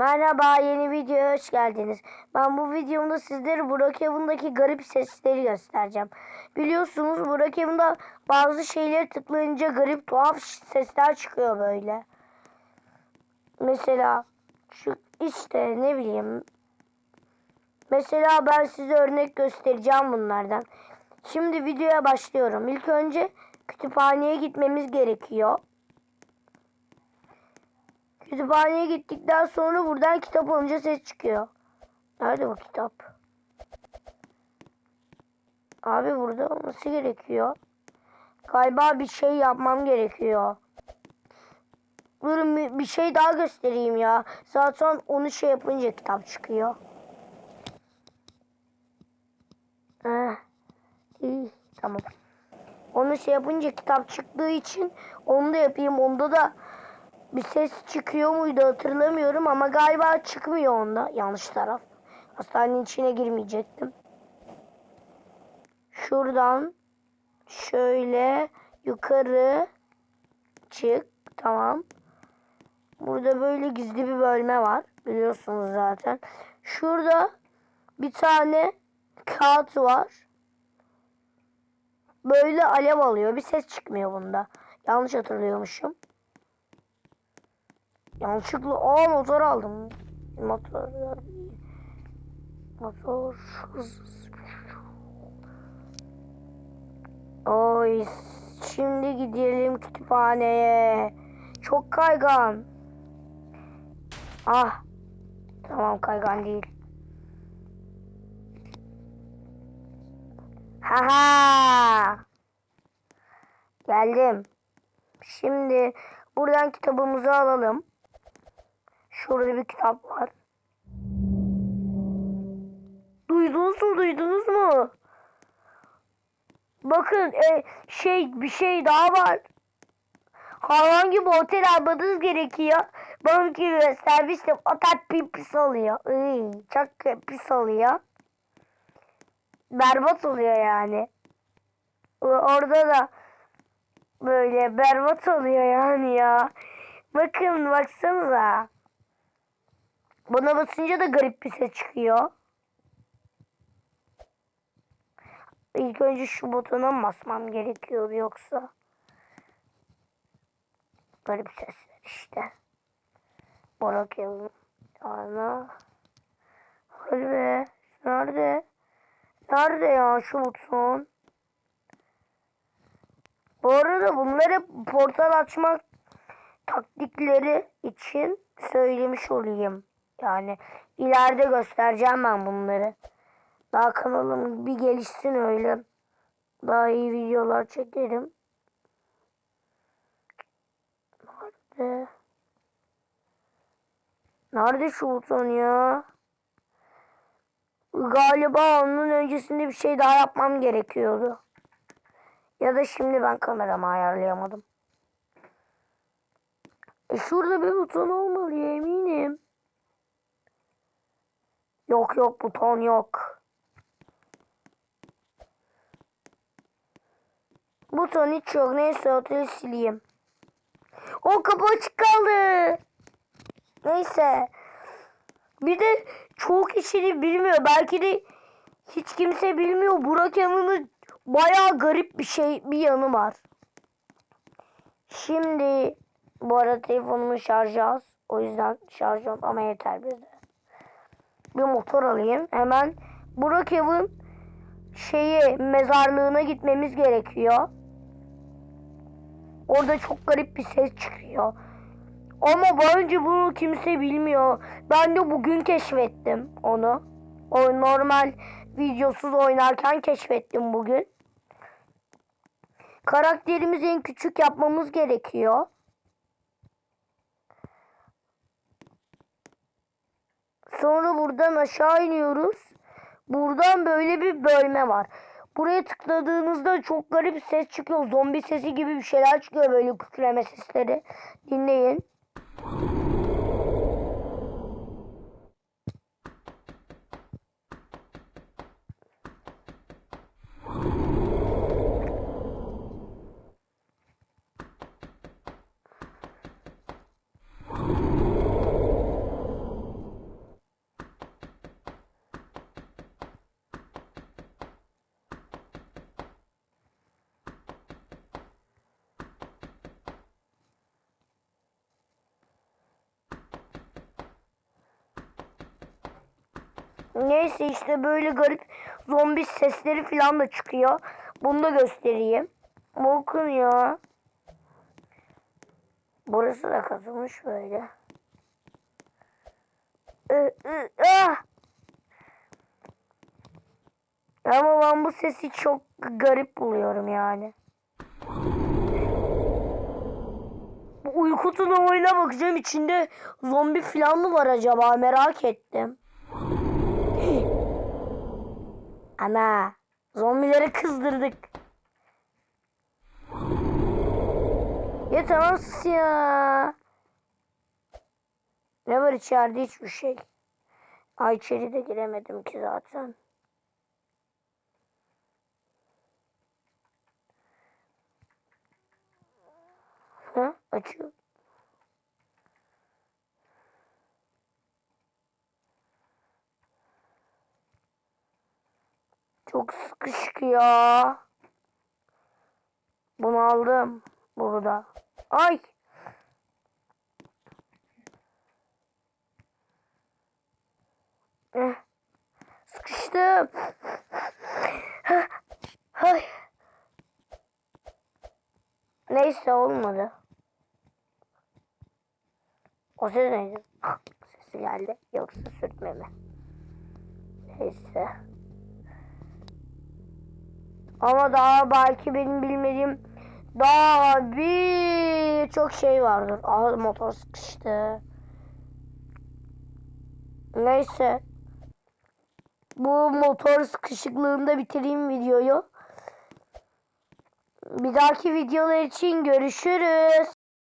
Merhaba yeni videoya hoş geldiniz. Ben bu videomda sizlere Burak Evan'daki garip sesleri göstereceğim. Biliyorsunuz Burak Evan'da bazı şeyleri tıklayınca garip tuhaf sesler çıkıyor böyle. Mesela şu işte ne bileyim. Mesela ben size örnek göstereceğim bunlardan. Şimdi videoya başlıyorum. İlk önce kütüphaneye gitmemiz gerekiyor. Kütüphaneye gittikten sonra buradan kitap alınca ses çıkıyor. Nerede bu kitap? Abi burada olması gerekiyor. Galiba bir şey yapmam gerekiyor. Durun bir- şey daha göstereyim ya. Zaten onu şey yapınca kitap çıkıyor. Heh. İyi, tamam. Onu şey yapınca kitap çıktığı için onu da yapayım. Onda da bir ses çıkıyor muydu hatırlamıyorum ama galiba çıkmıyor onda. Yanlış taraf. Hastanenin içine girmeyecektim. Şuradan şöyle yukarı çık. Tamam. Burada böyle gizli bir bölme var. Biliyorsunuz zaten. Şurada bir tane kağıt var. Böyle alev alıyor. Bir ses çıkmıyor bunda. Yanlış hatırlıyormuşum. Yanlışlıkla aa motor aldım. Motor motor. Oy şimdi gidelim kütüphaneye. Çok kaygan. Ah. Tamam kaygan değil. Haha. Geldim. Şimdi buradan kitabımızı alalım. Şurada bir kitap var. Duydunuz mu duydunuz mu? Bakın e, şey bir şey daha var. Hayvan gibi otel almanız gerekiyor. Bana gibi göstermiştim. Otel bir pis oluyor. Iy, çok pis oluyor. Berbat oluyor yani. Orada da böyle berbat oluyor yani ya. Bakın baksanıza. Buna basınca da garip bir ses çıkıyor. İlk önce şu butona basmam gerekiyor yoksa? Garip sesler işte. Bırakıyorum. Ana. Hadi be. Nerede? Nerede ya şu buton? Bu arada bunları portal açmak taktikleri için söylemiş olayım. Yani ileride göstereceğim ben bunları. Daha kanalım bir gelişsin öyle. Daha iyi videolar çekerim. Nerede? Nerede şu buton ya? Galiba onun öncesinde bir şey daha yapmam gerekiyordu. Ya da şimdi ben kameramı ayarlayamadım. E şurada bir buton olmalı eminim. Yok yok buton yok. Buton hiç yok. Neyse oteli sileyim. O kapı açık kaldı. Neyse. Bir de çoğu kişi bilmiyor. Belki de hiç kimse bilmiyor. Burak Emin'in bayağı garip bir şey bir yanı var. Şimdi bu arada telefonumu şarjı az. O yüzden şarj yok ama yeter bize. Bir motor alayım. Hemen Evin şeyi mezarlığına gitmemiz gerekiyor. Orada çok garip bir ses çıkıyor. Ama bence bunu kimse bilmiyor. Ben de bugün keşfettim onu. O normal videosuz oynarken keşfettim bugün. Karakterimizi en küçük yapmamız gerekiyor. Sonra buradan aşağı iniyoruz. Buradan böyle bir bölme var. Buraya tıkladığınızda çok garip ses çıkıyor. Zombi sesi gibi bir şeyler çıkıyor böyle kükreme sesleri. Dinleyin. Neyse işte böyle garip zombi sesleri falan da çıkıyor. Bunu da göstereyim. Bakın ya. Burası da kazılmış böyle. Ih, ih, ah! Ama ben bu sesi çok garip buluyorum yani. Bu uyku oyuna bakacağım. içinde zombi falan mı var acaba merak ettim. Ana zombileri kızdırdık. Ya tamam sus ya. Ne var içeride hiçbir şey. Ay içeri de giremedim ki zaten. Ha açıyor. Çok sıkışık ya. Bunu aldım burada. Ay. Eh. Sıkıştım. Ay. Neyse olmadı. O ses neydi? Sesi geldi. Yoksa sürtme mi? Neyse. Ama daha belki benim bilmediğim daha bir çok şey vardır. Ah motor sıkıştı. Neyse. Bu motor sıkışıklığında bitireyim videoyu. Bir dahaki videolar için görüşürüz.